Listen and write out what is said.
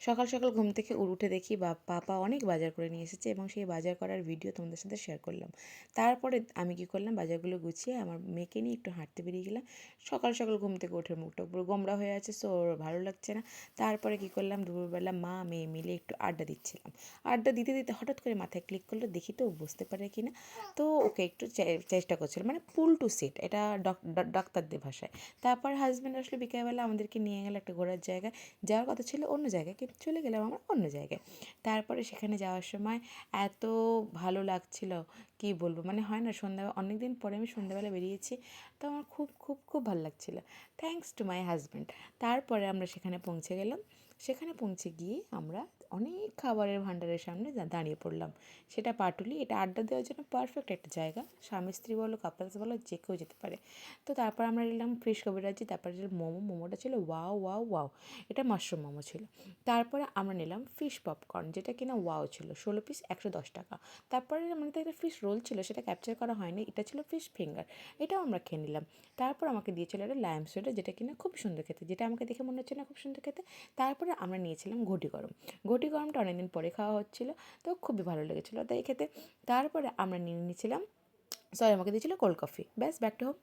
সকাল সকাল ঘুম থেকে উঠে দেখি বা পাপা অনেক বাজার করে নিয়ে এসেছে এবং সেই বাজার করার ভিডিও তোমাদের সাথে শেয়ার করলাম। তারপরে আমি কী করলাম? বাজারগুলো গুছিয়ে আমার মেয়েকে নিয়ে একটু হাঁটতে বেরিয়ে গেলাম। সকাল সকাল ঘুম থেকে উঠে মুখটা পুরো গোমরা হয়ে আছে সো ভালো লাগছে না। তারপরে কী করলাম? দুপুরবেলা মা, মেয়ে মিলে একটু আড্ডা দিচ্ছিলাম। আড্ডা দিতে দিতে হঠাৎ করে মাথায় ক্লিক করল, দেখি তো বুঝতে পারে কি না তো ওকে একটু চেষ্টা করছিল মানে পুল টু সিট এটা ডাক্তারদের ভাষায়। তারপর হাজব্যান্ড আসলে, বিকেলবেলা আমাদেরকে নিয়ে গেলো একটা ঘোরার জায়গায়। যাওয়ার কথা ছিল অন্য জায়গায় চলে গেলাম আমার অন্য জায়গায়। তারপরে সেখানে যাওয়ার সময় এত ভালো লাগছিল, কি বলব? মানে হয় না, সন্ধ্যা অনেক দিন পরে আমি সন্ধ্যাবেলা বেরিয়েছি, তো আমার খুব খুব খুব ভালো লাগছিল। থ্যাংকস টু মাই হাজব্যান্ড তারপরে আমরা সেখানে পৌঁছে গেলাম। সেখানে পৌঁছে গিয়ে আমরা অনেক খাবারের ভাণ্ডারের সামনে দাঁড়িয়ে পড়লাম। সেটা পাটুলি, এটা আড্ডা দেওয়ার জন্য পারফেক্ট একটা জায়গা। স্বামী, স্ত্রী বলো কাপলস বলো, যে কেউ যেতে পারে। তো তারপর আমরা নিলাম ফিশ কবিরাজি তারপরে ছিল মোমো, মোমোটা ছিল ওয়াও ওয়াও ওয়াও এটা মাশরুম মোমো ছিল। তারপরে আমরা নিলাম ফিশ পপকর্ন যেটা কিনা ওয়াও ছিল। ষোলো পিস একশো দশ টাকা। তারপরে মানে একটা ফিশ রোল ছিল, সেটা ক্যাপচার করা হয়নি। এটা ছিল ফিশ ফিঙ্গার এটাও আমরা খেয়ে নিলাম। তারপর আমাকে দিয়েছিল একটা লাইম সোডা যেটা কিনা খুব সুন্দর খেতে। যেটা আমাকে দেখে মনে হচ্ছে না খুব সুন্দর খেতে। তারপরে আমরা নিয়েছিলাম ঘটি গরম। ঘটি গরমটা অনেকদিন পরে খাওয়া হচ্ছিল, তো খুবই ভালো লেগেছিলো। তাই খেতে, তারপরে আমরা নিয়ে নিয়েছিলাম, সরি আমাকে দিয়েছিলো কোল্ড কফি ব্যাস ব্যাক টু হোম